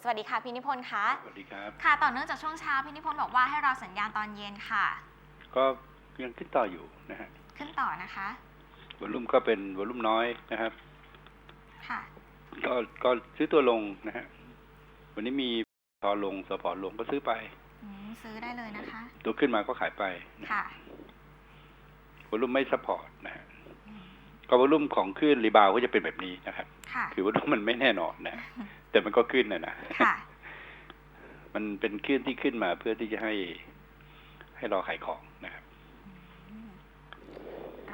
สวัสดีค่ะพี่นิพนธ์คะสวัสดีครับ ค่ะต่อเนื่องจากช่วงเช้าพี่นิพนธ์บอกว่าให้รอสัญญาณตอนเย็นค่ะ ก็ยังขึ้นต่ออยู่นะฮะขึ้นต่อนะคะวอลลุ่มก็เป็นวอลลุ่มน้อยนะครับ ค่ะ ก็ก็ซื้อตัวลงนะฮะวันนี้มีทอลงสปอร์ตลงก็ซื้อไปอืมซื้อได้เลยนะคะ ตัวขึ้นมาก็ขายไปนะค่ะวอลลุ่มไม่สปอร์ตนะฮะอืมก็วอลลุ่มของขึ้นรีบาวก็จะเป็นแบบนี้นะครับค่ะคือวอลลุ่มมันไม่แน่นอนนะ แต่มันก็ขึ้นนะนะค่ะมันเป็นขึ้นที่ขึ้นมาเพื่อที่จะให้ให้รอขายของนะครับอืม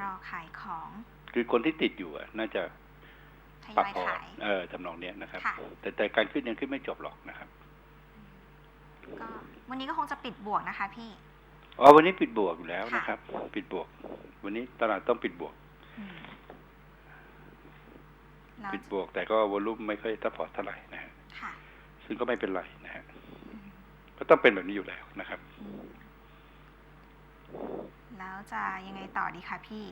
รอขายของ คือคนที่ติดอยู่อะน่าจะทปรับยอยพอร์ขาตยเออทำนองเนี้ยนะครับค่ะแต่แต่การขึ้นยังขึ้นไม่จบหรอกนะครับก็วันนี้ก็คงจะปิดบวกนะคะ พี่อ๋อวันนี้ปิดบวกอยู่แล้วค่ะนะครับ ปิดบวก วันนี้ตลาดต้องปิดบวกอืมเรา ปิดบวก แต่ก็วอลลุ่มไม่ค่อยซัพพอร์ตเท่าไหร่นะฮะค่ะซึ่งก็ไม่เป็นไรนะฮะอืมก็ต้องเป็นแบบนี้อยู่แล้วนะครับอืมแล้วจะยังไงต่อดีคะพี่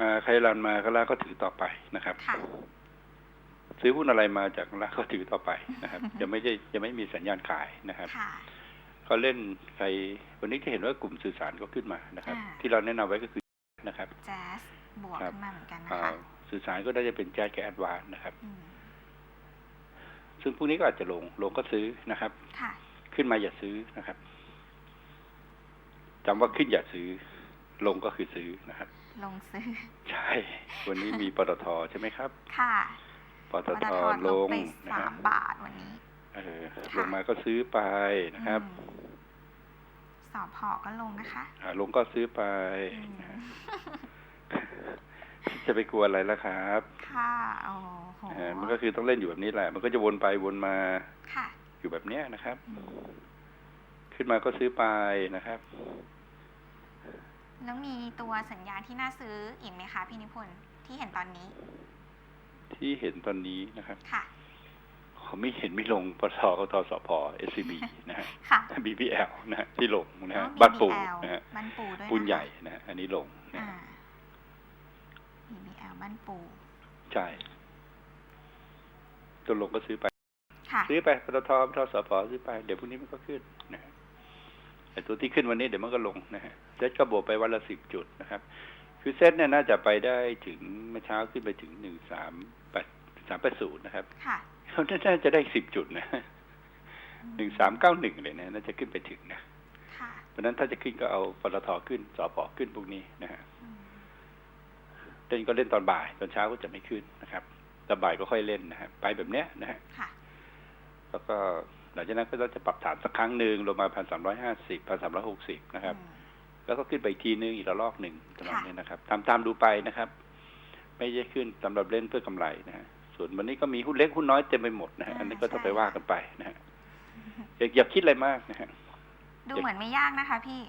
อ่าใครรันมาก็แล้วก็ถือต่อไปนะครับค่ะซื้อหุ้นอะไรมาจากแล้วก็ถือต่อไปนะครับ จะไม่ได้จะไม่มีสัญญาณขายนะครับค่ะเขาเล่นใครวันนี้จะเห็นว่ากลุ่มสื่อสารก็ขึ้นมานะครับอ่าที่เราแนะนำไว้ก็คือนะครับแจ๊สบวกครับขึ้นมาเหมือนกันนะอ่าคะ สื่อสารก็ได้จะเป็นแจ๊สกับแอดวานนะครับอืมซึ่งพวกนี้ก็อาจจะลง ลงก็ซื้อนะครับค่ะขึ้นมาอย่าซื้อนะครับจำว่าขึ้นอย่าซื้อ ลงก็คือซื้อนะครับ ลงซื้อ ใช่ วันนี้มีปตทใช่ไหมครับ ค่ะปตปตททลลงงไปนะสาฮะมบาทวันนี้ เออค่ะลงมาก็ซื้อไปนะครับอืมสอบพอก็ลงนะคะ อ่าลงก็ซื้อไปอืมนะฮะ จะไปกลัวอะไรล่ะครับ ค่ะโอ้โหเออมันก็คือต้องเล่นอยู่แบบนี้แหละ มันก็จะวนไปวนมา ค่ะ อยู่แบบเนี้ยนะครับอืมขึ้นมาก็ซื้อไปนะครับ แล้วมีตัวสัญญาณที่น่าซื้ออีกไหมคะพี่นิพนธ์ที่เห็นตอนนี้ ที่เห็นตอนนี้นะครับ ค่ะเขาไม่เห็นไม่ลงปตทกับทสพ SCB นะฮะค่ะ BPL นะฮะที่ลงนะฮะอ๋อมีบ้านปู BL นะฮะบ้านปูด้วยปูนนะคะใหญ่นะฮะอันนี้ลงนะ อ่าฮะ BBL บ้านปูใช่ตัวลงก็ซื้อไปค่ะซื้อไปปตทปตทสพซื้อไป เดี๋ยวพรุ่งนี้มันก็ขึ้นนะฮะแต่ตัวที่ขึ้นวันนี้เดี๋ยวมันก็ลงนะฮะเซ็ตก็บวกไปวันละสิบจุดนะครับ คือเซ็ตเนี่ยน่าจะไปได้ถึงเมื่อเช้าขึ้นไปถึงหนึ่งสามแปดสามแปดศูนย์นะครับค่ะเขาน่าจะได้สิบจุดนะหนึ่งสามเก้าหนึ่งเลยนะน่าจะขึ้นไปถึงนะค่ะเพราะฉะนั้นถ้าจะขึ้นก็เอาปตทขึ้นสพขึ้นพวกนี้นะฮะ อืมเล่นก็เล่นตอนบ่ายตอนเช้าก็จะไม่ขึ้นนะครับตอนบ่ายก็ค่อยเล่นนะฮะไปแบบเนี้ยนะฮะค่ะแล้วก็หลังจากนั้นก็จะปรับฐานสักครั้งหนึ่งลงมาพันสามร้อยห้าสิบพันสามร้อยหกสิบนะครับอืมแล้วก็ขึ้นไปอีกทีนึงอีกระลอกหนึ่งตลอดค่ะนี้นะครับตามตามดูไปนะครับ ไม่ใช่ขึ้นสำหรับเล่นเพื่อกำไรนะฮะส่วนวันนี้ก็มีหุ้นเล็กหุ้นน้อยเต็มไปหมดนะฮะอันนี้ก็ต้องไปว่ากันไปนะฮะอย่าอย่าคิดอะไรมากนะฮะดูเหมือนไม่ยากนะคะพี่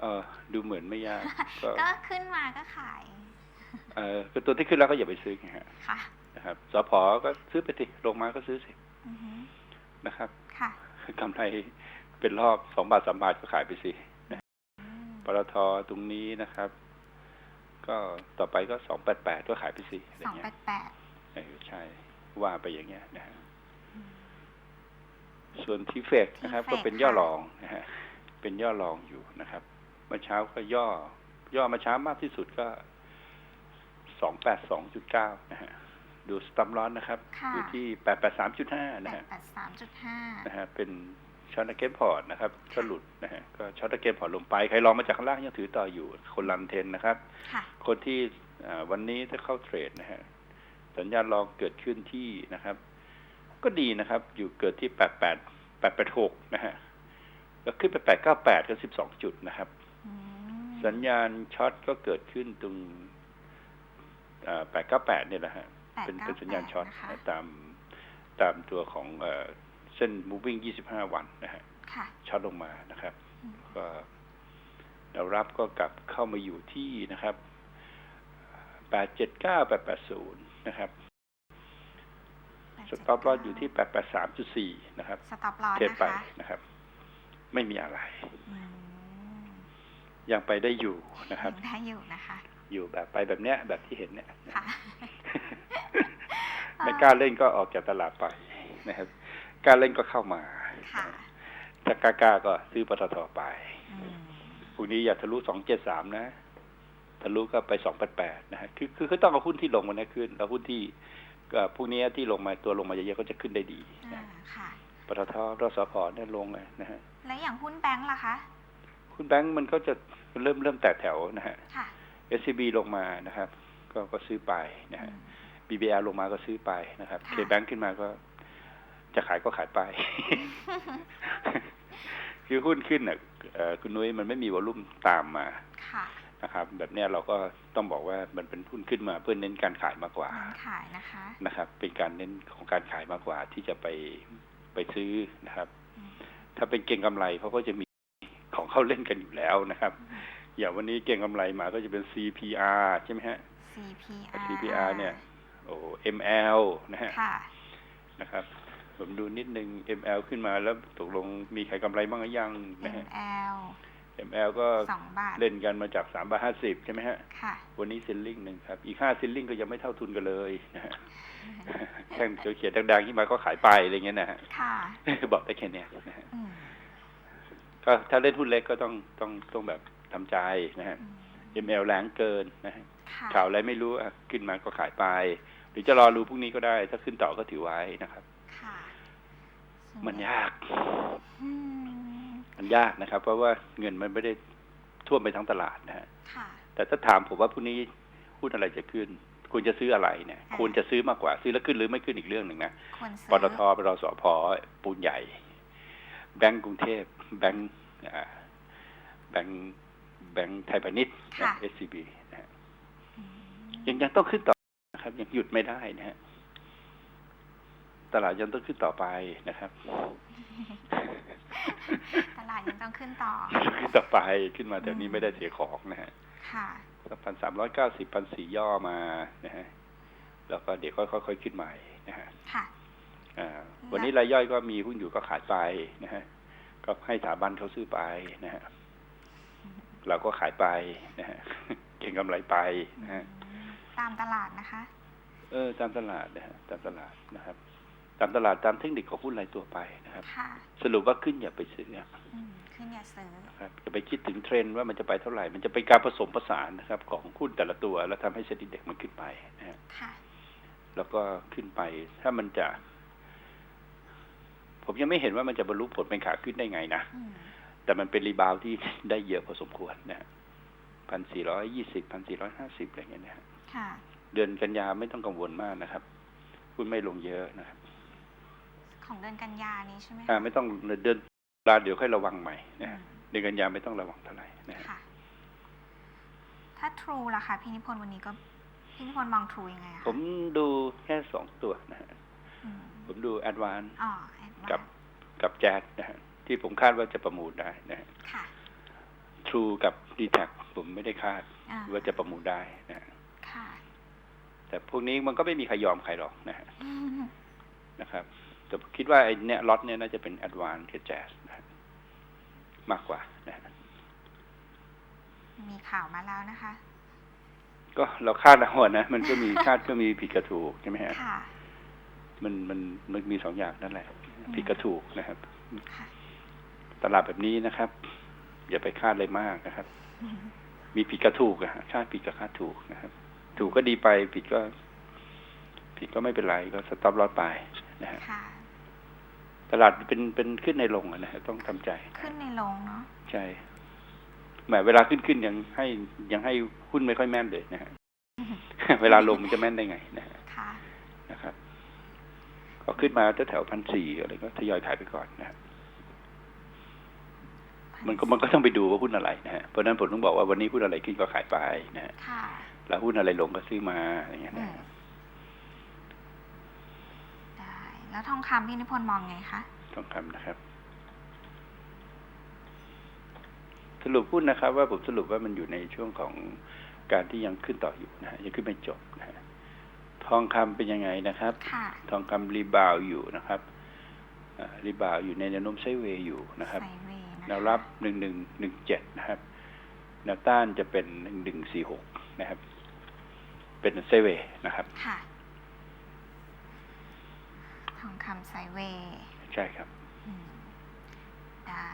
เออดูเหมือนไม่ยากก็ก็ขึ้นมาก็ขาย เออคือตัวที่ขึ้นแล้วก็อย่าไปซื้อนะฮะค่ะนะครับสพก็ซื้อไปสิลงมาก็ซื้อสิอือฮึนะครับ ค่ะกำไรเป็นรอบสองบาทสามบาทก็ขายไปสิอืมปตทตรงนี้นะครับ ก็ต่อไปก็สองแปดแปดก็ขายไปสิอะไรสองเงี้แปยดแปดเออใช่ ว่าไปอย่างเงี้ยนะฮะอืมส่วนทีเฟกนะครับ T-Fed ก็เป็นย่อค่ะรองนะฮะเป็นย่อรองอยู่นะครับเมื่อเช้าก็ย่อ ย่อมาเช้ามากที่สุดก็สองแปดสองจุดเก้านะฮะดูสตัมร้อนนะครับค่ะอยู่ที่แปดแปดสามจุดห้าแปนะดฮะแปดสามจุดห้านะฮะเป็นช็อตเกมพอร์ตนะครับก็หลุดนะฮะก็ช็อตเกมพอร์ตลงไปใครลองมาจากข้างล่างยังถือต่ออยู่คนรันเทนนะครับค่ะคนที่อ่าวันนี้ถ้าเข้าเทรดนะฮะสัญญาณลองเกิดขึ้นที่นะครับ ก็ดีนะครับ อยู่เกิดที่แปดแปดแปดแปดหกนะฮะแล้วขึ้นไปแปดเก้าแปดก็สิบสองจุดนะครับอืม สัญญาณช็อตก็เกิดขึ้นตรงแปดเก้าแปดเนี่ยแหละฮะ เป็นเป็นสัญญาณช็อตนะคะตามตามตัวของเอ่อเส้น moving 25 วันนะฮะค่ะช็อตลงมานะครับอืมก็แนวรับก็กลับเข้ามาอยู่ที่นะครับ879 880นะครับสต็อปลอสอยู่ที่883.4นะครับสต็อปลอสเทรดนะไปคะนะครับ ไม่มีอะไรอืม ยังไปได้อยู่นะครับยังได้อยู่นะคะ อยู่แบบไปแบบเนี้ยแบบที่เห็นเนี่ยค่ะไม่กล้าเล่นก็ออกจากตลาดไปนะครับการเล่นก็เข้ามาค่ะถ้ากล้าๆก็ซื้อปตทไปอืมพรุ่งนี้อย่าทะลุสองเจ็ดสามนะ ทะลุก็ไปสองแปดแปดนะฮะคือคือคือต้องเอาหุ้นที่ลงมานะขึ้นแล้วหุ้นที่ก็พวกนี้ที่ลงมาตัวลงมาเยอะๆก็จะขึ้นได้ดีอ่านะค่ะปตทรสพเนี่ยลงเลยนะฮะ และอย่างหุ้นแบงค์ล่ะคะ คุณแบงก์มันก็จะเริ่มเริ่มแตกแถวนะฮะค่ะ SCB ลงมานะครับ ก็ก็ซื้อไปนะอืฮะม BBL ลงมาก็ซื้อไปนะครับค่ะ K-Bank ขึ้นมาก็จะขายก็ขายไป คือหุ้นขึ้นน่ะเอ่อคุณนุ้ยมันไม่มีวอลุ่มตามมาค่ะนะครับ แบบเนี้ยเราก็ต้องบอกว่ามันเป็นหุ้นขึ้นมาเพื่อเน้นการขายมากกว่าเน้นขายนะคะนะครับ เป็นการเน้นของการขายมากกว่าที่จะไปไปซื้อนะครับอืมถ้าเป็นเก่งกำไรเขาก็จะมี ของเขาเล่นกันอยู่แล้วนะครับ อย่างวันนี้เก่งกำไรมาก็จะเป็น CPR ใช่ไหมฮะ CPR CPR เนี่ยโอ้ ML นะฮะค่ะนะครับ ผมดูนิดนึง ML ขึ้นมาแล้วตกลงมีใครกำไรบ้างหรือยังนะฮะ ML ML ก็สองบาทเล่นกันมาจากสามบาทห้าสิบใช่ไหมฮะค่ะวันนี้ซิลลิงหนึ่งครับ อีกห้าซิลลิงก็ยังไม่เท่าทุนกันเลยนะฮะแท่งเขียวๆดังๆที่มาก็ขายไปอะไรเงี้ยนะฮะค่ะบอกได้แค่เนี้ยนะฮะอืม ก็ถ้าเล่นหุ้นเล็กก็ต้องต้องต้องแบบทำใจนะฮะอืม ML แรงเกินนะฮะค่ะข่าวอะไรไม่รู้อะขึ้นมาก็ขายไป หรือจะรอรู้พรุ่งนี้ก็ได้ ถ้าขึ้นต่อก็ถือไว้นะครับค่ะมันยากอืมมันยากนะครับ เพราะว่าเงินมันไม่ได้ท่วมไปทั้งตลาดนะฮะค่ะแต่ถ้าถามผมว่าพรุ่งนี้หุ้นอะไรจะขึ้นควรจะซื้ออะไรเนี่ยอ่าควรจะซื้อมากกว่า ซื้อแล้วขึ้นหรือไม่ขึ้นอีกเรื่องหนึ่งนะควรซื้อปตทปตสพปูนใหญ่ แบงก์กรุงเทพแบงก์อ่า แบงก์แบงก์ไทยพาณิชย์นะ SCB นะฮะอืมยังยังต้องขึ้นต่อนะครับ ยังหยุดไม่ได้นะฮะตลาดยังต้องขึ้นต่อไปนะครับ ตลาดยังต้องขึ้นต่อ ขึ้นต่อไปขึ้นมาแต่นี้ไม่ได้เสียของนะฮะ ค่ะพันสามร้อยเก้าสิบพันสี่ย่อมานะฮะ แล้วก็เดี๋ยวค่อยๆขึ้นใหม่นะฮะ ค่ะอ่าวันนี้รายย่อยก็มีหุ้นอยู่ก็ขายไปนะฮะ ก็ให้สถาบันเขาซื้อไปนะฮะเราก็ขายไปนะฮะเก่งกำไรไปนะฮะตามตลาดนะคะ เออ ตามตลาดนะฮะตามตลาดนะครับ ตามตลาดตามเทคนิคของหุ้นรายตัวไปนะครับค่ะสรุปว่าขึ้นอย่าไปซื้อนะอืมขึ้นอย่าซื้อครับจะไปคิดถึงเทรนด์ว่ามันจะไปเท่าไหร่ มันจะเป็นการผสมผสานนะครับ ของหุ้นแต่ละตัว แล้วทำให้เซ็นดีเด็กมันขึ้นไปนะฮะค่ะแล้วก็ขึ้นไป ถ้ามันจะ ผมยังไม่เห็นว่ามันจะบรรลุผลเป็นขาขึ้นได้ไงนะอืมแต่มันเป็นรีบาวด์ที่ได้เยอะพอสมควรนะฮะพันสี่ร้อยยี่สิบพันสี่ร้อยห้าสิบอะไรเงี้ยนะฮะค่ะ เดือนกันยาไม่ต้องกังวลมากนะครับหุ้นไม่ลงเยอะนะครับ ของเดือนกันยานี้ใช่ไหมคะอ่าไม่ต้องเดือนลาเดี๋ยวค่อยระวังใหม่นะอืฮะมเดือนกันยาไม่ต้องระวังเท่าไหร่นะฮะค่ะ ถ้า True ล่ะคะพี่นิพนธ์วันนี้ก็พี่นิพนธ์มอง True ยังไงอะคะผมดูแค่สองตัวนะฮะอืมผมดูแอดวานอ๋อแอดวาน กับกับแจ๊ดนะฮะที่ผมคาดว่าจะประมูลได้นะฮะค่ะ True กับ d t แทผมไม่ได้คาดอ่าว่าจะประมูลได้นะฮะค่ะแต่พวกนี้มันก็ไม่มีใครยอมใครหรอกนะฮะอืมนะครับแต่คิดว่าไอ้เนี่ยล็อตเนี่ยน่าจะเป็นแอดวานกับแจ๊สนะฮะมากกว่านะฮะมีข่าวมาแล้วนะคะ ก็เราคาดเอาอะนะมันก็มีคาดก็มีผิดกับถูกใช่ไหมฮะค่ะมันมันมันมีสองอย่างนั่นแหละ ผิดกับถูกนะครับค่ะตลาดแบบนี้นะครับ อย่าไปคาดอะไรมากนะครับอืมมีผิดกับถูกอะฮะคาดผิดกับคาดถูกนะครับ ถูกก็ดีไปผิดก็ ผิดก็ไม่เป็นไรก็สต็อปลอดไปนะฮะค่ะตลาดเป็นเป็นขึ้นในลงอะนะฮะต้องทำใจ ขึ้นในลงเนาะใช่แหมเวลาขึ้นขึ้นยังให้ยังให้หุ้นไม่ค่อยแม่นเลยนะฮะอืมเวลาลงมันจะแม่นได้ไงนะฮะ ค่ะ นะครับ ก็ขึ้นมาแถวพันสี่อะไรก็ทยอยขายไปก่อนนะฮะมันก็มันก็ต้องไปดูว่าหุ้นอะไรนะฮะเพราะฉะนั้นผมต้องบอกว่าวันนี้หุ้นอะไรขึ้นก็ขายไปนะฮะค่ะแล้วหุ้นอะไรลงก็ซื้อมาอะไรเงี้ยอืนะมได้แล้วทองคำพี่นิพนธ์มองไงคะทองคำนะครับ สรุปหุ้นนะครับ ว่าผมสรุปว่ามันอยู่ในช่วงของการที่ยังขึ้นต่ออยู่นะฮะยังขึ้นไม่จบนะฮะ ทองคำเป็นยังไงนะครับค่ะทองคำรีบาวด์อยู่นะครับอ่ารีบาวด์อยู่ในแนวโน้มไซด์เวย์อยู่นะครับไซด์เวย์นะคะแนวรับหนึ่งหนึ่งหนึ่งเจ็ดนะครับแนวต้านจะเป็นหนึ่งหนึ่งสี่หกนะครับ เป็นไซด์เวย์นะครับค่ะททองคำไซด์เวย์ใช่ครับอืมได้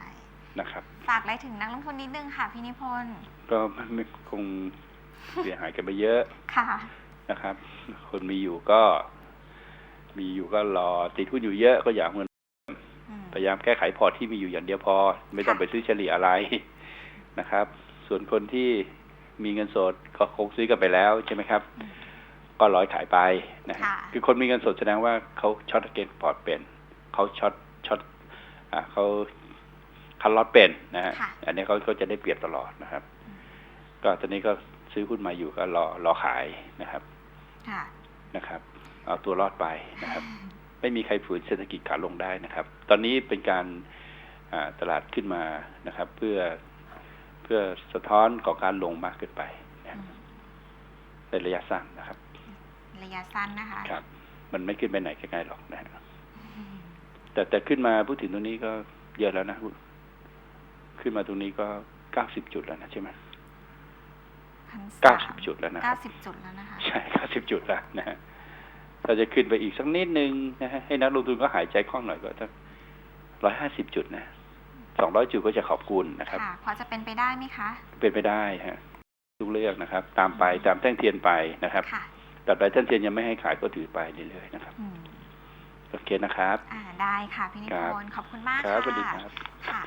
นะครับ ฝากอะไรถึงนักลงทุนนิดนึงค่ะพี่นิพนธ์ก็ไม่คงเสียหายกันไปเยอะค่ะ นะครับ คนมีอยู่ก็ มีอยู่ก็รอติดหุ้นอยู่เยอะก็อยากเงินอืมพยายามแก้ไขพอร์ตที่มีอยู่อย่างเดียวพอ ไม่ต้องค่ะไปซื้อเฉลี่ยอะไรนะครับ ส่วนคนที่มีเงินสดก็คงซื้อกันไปแล้วใช่ไหมครับอืมก็ร้อยขายไปนะฮะค่ะคือคนมีเงินสดแสดงว่าเขาช็อตเกนพอร์ตเป็นเขาช็อตช็อตอ่าเขาคันล็อตเป็นนะฮะค่ะอันนี้เขาเขาจะได้เปรียบตลอดนะครับอืมก็ตอนนี้ก็ซื้อหุ้นมาอยู่ก็รอรอขายนะครับค่ะ นะครับ เอาตัวรอดไปนะครับ ไม่มีใครฝืนเศรษฐกิจขาลงได้นะครับ ตอนนี้เป็นการอ่าตลาดขึ้นมานะครับ เพื่อเพื่อสะท้อนของการลงมากเกินไปนะอืมในระยะสั้นนะครับ ระยะสั้นนะคะครับ มันไม่ขึ้นไปไหนไกลๆหรอกนะฮะอืมแต่แต่ขึ้นมาพูดถึงตรงนี้ก็เยอะแล้วนะ ขึ้นมาตรงนี้ก็เก้าสิบจุดแล้วนะใช่ไหมพัน เก้าสาสิมบจุดแล้วนะคเก้ารับสิบจุดแล้วนะคะใช่เก้าสิบจุดแล้วนะฮะถ้าจะขึ้นไปอีกสักนิดนึงนะฮะให้นักลงทุนก็หายใจคล่องหน่อยก็สักร้อยห้าสิบจุดนะสองร้อยจุดก็จะขอบคุณนะครับค่ะพอจะเป็นไปได้ไหมคะ เป็นไปได้ฮะทุกเรื่องนะครับ ตามไปตามแท่งเทียนไปนะครับค่ะแต่ไปแท่งเทียนยังไม่ให้ขายก็ถือไปเรื่อยๆนะครับอืมโอเคนะครับ อ่าได้ค่ะพี่นิครัพบนธ์ขอบคุณมากครับค่ะสวัสดีครับค่ะ